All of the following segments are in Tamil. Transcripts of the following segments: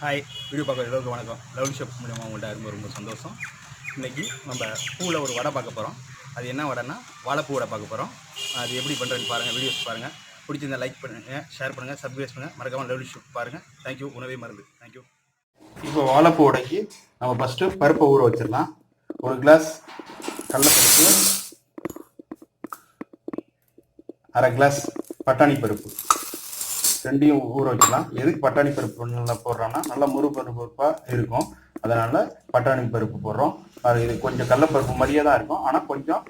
ஹாய் வீடியோ பார்க்குற எல்லோருக்கும் வணக்கம். லவ் ஷாப் மூலியமாக உங்கள்கிட்ட ரொம்ப ரொம்ப சந்தோஷம். இன்றைக்கி நம்ம பூவில் ஒரு வடை பார்க்க போகிறோம் அது என்ன வடைன்னா வாழைப்பூ வடை பார்க்க போகிறோம் அது எப்படி பண்ணுறேன்னு பாருங்கள் வீடியோஸ் பாருங்கள் பிடிச்சிருந்தா லைக் பண்ணுங்கள் ஷேர் பண்ணுங்கள் சப்ஸ்கிரைப் பண்ணுங்கள் மறக்காமல் லவ் ஷாப் பாருங்கள் தேங்க்யூ உணவே மருந்து. தேங்க்யூ இப்போ வாழைப்பூ வடைக்கு நம்ம ஃபஸ்ட்டு பருப்பை ஊற வச்சிடலாம். ஒரு கிளாஸ் கடலைப்பருப்பு அரை கிளாஸ் பட்டாணி பருப்பு. ரெண்டையும் ஊற வைக்கலாம் எதுக்கு பட்டாணி பருப்பு நல்லா போடுறோம்னா நல்லா முறு பருப்பாக இருக்கும். அதனால பட்டாணி பருப்பு போடுறோம். அது இது கொஞ்சம் கடலப்பருப்பு மாதிரியே தான் இருக்கும். ஆனால் கொஞ்சம்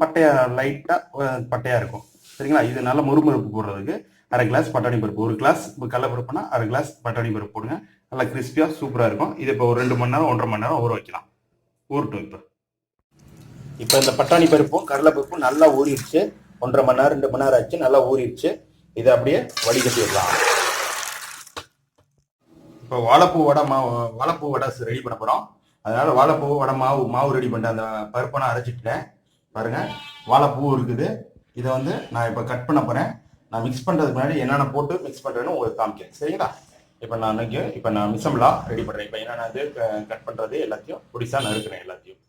பட்டையா லைட்டாக பட்டையாக இருக்கும். சரிங்களா? இது நல்லா முறுமுறுப்பு போடுறதுக்கு அரை கிளாஸ் பட்டாணி பருப்பு. ஒரு கிளாஸ் கடலப்பருப்புனா அரை கிளாஸ் பட்டாணி பருப்பு போடுங்க. நல்லா கிறிஸ்பியாக சூப்பராக இருக்கும். இது இப்போ ஒரு ரெண்டு மணி நேரம் ஒன்றரை மணி நேரம் ஊற வைக்கலாம். ஊறட்டும் இப்போ. இப்போ இந்த பட்டாணி பருப்பும் கடலைப்பருப்பும் நல்லா ஊறிடுச்சு. ஒன்றரை மணி நேரம் ரெண்டு மணி நேரம் ஆச்சு. நல்லா ஊறிடுச்சு. இதை அப்படியே வடிகட்டிடலாம். இப்போ வாழைப்பூ வடை மாவு வாழைப்பூ வடை ரெடி பண்ண போகிறோம் அதனால வாழைப்பூ வடை மாவு மாவு ரெடி பண்ணிட்டு அந்த பருப்பை நான் அரைச்சிட்டேன் பாருங்க வாழைப்பூ இருக்குது. இதை வந்து நான் இப்போ கட் பண்ண போகிறேன் நான் மிக்ஸ் பண்ணுறதுக்கு முன்னாடி என்னென்ன போட்டு மிக்ஸ் பண்ணுறேன்னு உங்களுக்கு காமிக்கிறேன். சரிங்களா? இப்போ நான் இன்னைக்கு இப்போ நான் மிசம்லா ரெடி பண்ணுறேன் இப்போ என்னென்ன இது கட் பண்ணுறது எல்லாத்தையும் பொடிசாக நறுக்கிறேன் எல்லாத்தையும்.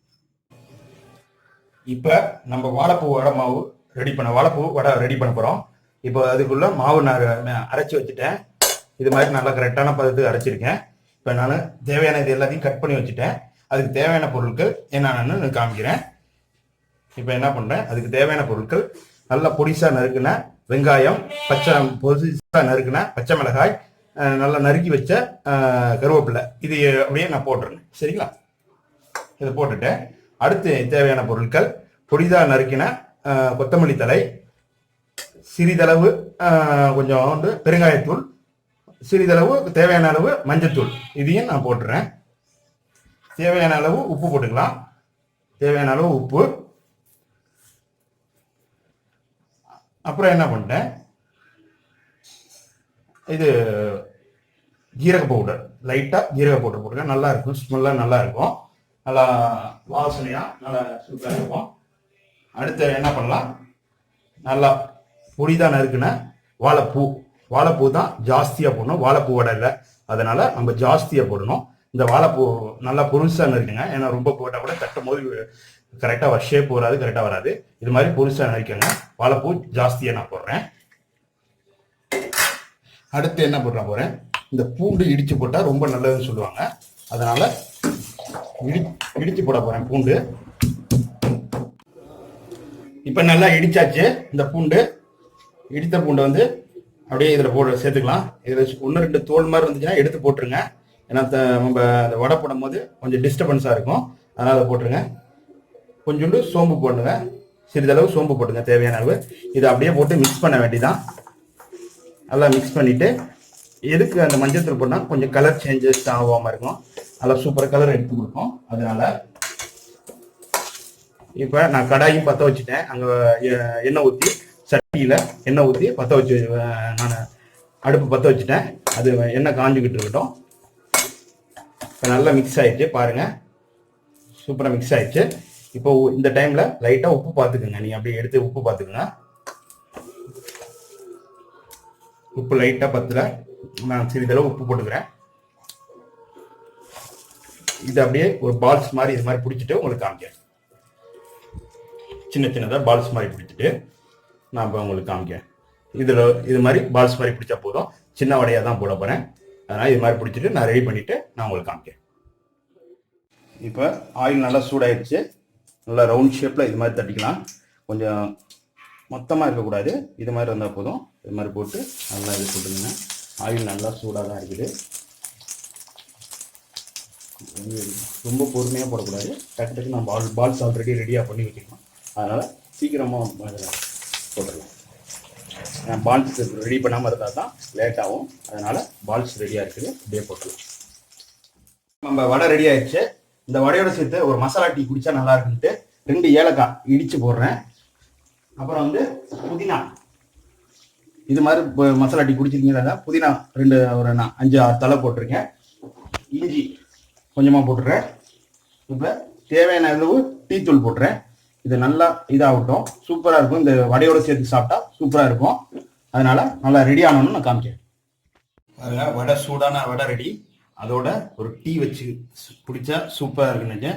இப்போ நம்ம வாழைப்பூ வடை மாவு ரெடி பண்ண வாழைப்பூ வடை ரெடி பண்ண போகிறோம் இப்போ அதுக்குள்ள மாவு நான் அரைச்சி வச்சுட்டேன். இது மாதிரி நல்லா கரெக்டான பதத்துக்கு அரைச்சிருக்கேன். இப்போ நான் தேவையான இது எல்லாத்தையும் கட் பண்ணி வச்சுட்டேன். அதுக்கு தேவையான பொருட்கள் என்னென்னு காமிக்கிறேன். இப்போ என்ன பண்ணுறேன் அதுக்கு தேவையான பொருட்கள் நல்லா பொடிசா நறுக்குன வெங்காயம் பச்சை பொடிசா நறுக்குன பச்சை மிளகாய் நல்லா நறுக்கி வச்ச கருவேப்பிலை. இது அப்படியே நான் போட்டுறேன். சரிங்களா? இதை போட்டுட்டேன் அடுத்து தேவையான பொருட்கள் பொடிதா நறுக்கின கொத்தமல்லி தழை சிறிதளவு கொஞ்சம் வந்து பெருங்காயத்தூள் சிறிதளவு தேவையான அளவு மஞ்சத்தூள். இதையும் நான் போட்டுறேன். தேவையான அளவு உப்பு போட்டுக்கலாம். தேவையான அளவு உப்பு. அப்புறம் என்ன பண்ணிட்டேன்? இது ஜீரக பவுடர். லைட்டாக ஜீரக பவுடர் போட்டுருக்கேன். நல்லா இருக்கும். ஸ்மெல்லாக நல்லா இருக்கும். நல்லா வாசனையாக நல்லா சூப்பராக இருக்கும். அடுத்து என்ன பண்ணலாம்? நல்லா பொடிதான் நறுக்குன வாழைப்பூ. வாழைப்பூ தான் ஜாஸ்தியாக போடணும். வாழைப்பூ வடை இல்லை. அதனால் நம்ம ஜாஸ்தியாக போடணும். இந்த வாழைப்பூ நல்லா பொருசாக நறுக்குங்க ஏன்னா ரொம்ப போட்டால் கூட தட்டும் போது கரெக்டாக ஷேப் வராது கரெக்டாக வராது. இது மாதிரி பொருசாக நறுக்குங்க வாழைப்பூ ஜாஸ்தியாக நான் போடுறேன். அடுத்து என்ன போடுற போகிறேன் இந்த பூண்டு இடித்து போட்டால் ரொம்ப நல்லதுன்னு சொல்லுவாங்க. அதனால் இடி இடித்து போட போகிறேன் பூண்டு. இப்போ நல்லா இடிச்சாச்சு. இந்த பூண்டு இடித்த பூண்டை வந்து அப்படியே இதில் போட சேர்த்துக்கலாம். இதில் ஒன்று ரெண்டு தோல் மாதிரி இருந்துச்சுன்னா எடுத்து போட்டுருங்க. ஏன்னா த- நம்ம அந்த வடை போடும் போது கொஞ்சம் டிஸ்டர்பன்ஸாக இருக்கும். அதனால் அதை போட்டுருங்க. கொஞ்சோண்டு சோம்பு போடுங்க சிறிதளவு சோம்பு போட்டுங்க தேவையான அளவு. இதை அப்படியே போட்டு மிக்ஸ் பண்ண வேண்டிதான் நல்லா மிக்ஸ் பண்ணிவிட்டு எதுக்கு அந்த மஞ்சள் தூள் போட்டால் கொஞ்சம் கலர் சேஞ்சஸ் ஆகாமல் இருக்கும். நல்லா சூப்பராக கலர் எடுத்து கொடுக்கும் அதனால இப்போ நான் கடாயும் பற்ற வச்சுட்டேன். அங்கே எண்ணெய் ஊற்றி சட்டியில் எண்ணெய் ஊற்றி பற்ற வச்சு நான் அடுப்பு பற்ற வச்சுட்டேன். அது எண்ணெய் காஞ்சிக்கிட்டு இருக்கட்டும். இப்போ நல்லா மிக்ஸ் ஆகிடுச்சு பாருங்கள் சூப்பராக மிக்ஸ் ஆகிடுச்சு இப்போ இந்த டைமில் லைட்டாக உப்பு பார்த்துக்குங்க நீங்கள் அப்படியே எடுத்து உப்பு பார்த்துக்குங்க உப்பு லைட்டாக பத்தில். நான் சிறிதளவு உப்பு போட்டுக்கிறேன். இது அப்படியே ஒரு பால்ஸ் மாதிரி இது மாதிரி பிடிச்சிட்டு உங்களுக்கு காமிக்கிறேன். சின்ன சின்னதாக பால்ஸ் மாதிரி பிடிச்சிட்டு. நான் இப்போ உங்களுக்கு காமிக்கிறேன். இதில் இது மாதிரி பால்ஸ் மாதிரி பிடிச்சா போதும். சின்ன வடையாக தான் போட போகிறேன் அதனால் இது மாதிரி பிடிச்சிட்டு நான் ரெடி பண்ணிவிட்டு நான் உங்களுக்கு காமிக்கிறேன். இப்போ ஆயில் நல்லா சூடாயிடுச்சு நல்லா ரவுண்ட் ஷேப்பில் இது மாதிரி தட்டிக்கலாம். கொஞ்சம் மொத்தமாக இருக்கக்கூடாது. இது மாதிரி இருந்தால் போதும். இது மாதிரி போட்டு நல்லா இது போட்டுங்க ஆயில் நல்லா சூடாக தான் இருக்குது. ரொம்ப பொறுமையாக போடக்கூடாது. டக்கு டக்கு நான் பால் பால்ஸ் ஆல்ரெடி ரெடியாக பண்ணி வச்சுக்கலாம் அதனால் சீக்கிரமாக சொல்லலாம் நான் பால்ஸ் ரெடி பண்ணாமல் இருந்தால் தான் லேட் ஆகும். அதனால் பால்ஸ் ரெடியாக இருக்குது. அப்படியே போட்டுலாம் நம்ம வடை ரெடி ஆயிடுச்சு. இந்த வடையோட சேர்த்து ஒரு மசாலா டீ குடித்தா நல்லா இருக்குன்ட்டு ரெண்டு ஏலக்காய் இடித்து போடுறேன். அப்புறம் வந்து புதினா. இது மாதிரி இப்போ மசாலா டீ குடிச்சிருக்கீங்களா? புதினா ரெண்டு ஒரு நான் அஞ்சு ஆறு தலை போட்டிருக்கேன். இஞ்சி கொஞ்சமாக போட்டுறேன் இப்போ தேவையான அளவு டீ தூள் போட்டுறேன். இது நல்லா இதாகட்டும். சூப்பராக இருக்கும். இந்த வடையோட சேர்த்து சாப்பிட்டா சூப்பராக இருக்கும். அதனால நல்லா ரெடி ஆனோன்னு நான் காமிக்கிறேன். பாருங்க வடை சூடான வடை ரெடி அதோட ஒரு டீ வச்சு பிடிச்சா குடிச்சா சூப்பராக இருக்குன்னு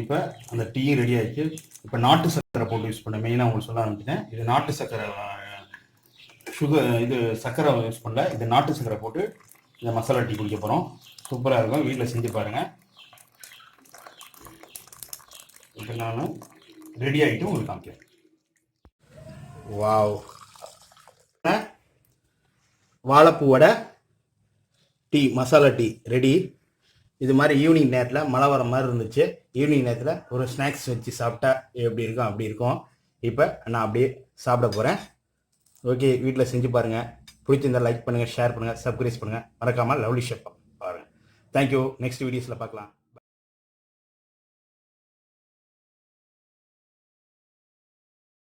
இப்போ அந்த டீயும் ரெடி ஆயிடுச்சு. இப்போ நாட்டு சர்க்கரை போட்டு யூஸ் பண்ணேன். மெயினாக உங்களுக்கு சொல்ல ஆரம்பிச்சிட்டேன். இது நாட்டு சர்க்கரை சுகர் இது சர்க்கரை யூஸ் பண்ணல. இது நாட்டு சர்க்கரை போட்டு இந்த மசாலா டீ குடிக்க போகிறோம் சூப்பராக இருக்கும். வீட்டில் செஞ்சு பாருங்கள் இப்போ நான் ரெடி ஆகிட்டு உங்களுக்கு காமிக்கிறேன். வாவ். வாழைப்பூ வடை டீ மசாலா டீ ரெடி இது மாதிரி ஈவினிங் நேரத்தில் மழை வர மாதிரி இருந்துச்சு. ஈவினிங் நேரத்தில் ஒரு ஸ்நாக்ஸ் வச்சு சாப்பிட்டா எப்படி இருக்கும் அப்படி இருக்கும். இப்போ நான் அப்படியே சாப்பிட போகிறேன் ஓகே வீட்டில் செஞ்சு பாருங்கள் பிடிச்சிருந்தா லைக் பண்ணுங்கள் ஷேர் பண்ணுங்கள் சப்ஸ்கிரைப் பண்ணுங்கள் மறக்காமல் லவ்லி ஷெஃப் பாருங்கள் தேங்க்யூ நெக்ஸ்ட் வீடியோஸில் பார்க்கலாம்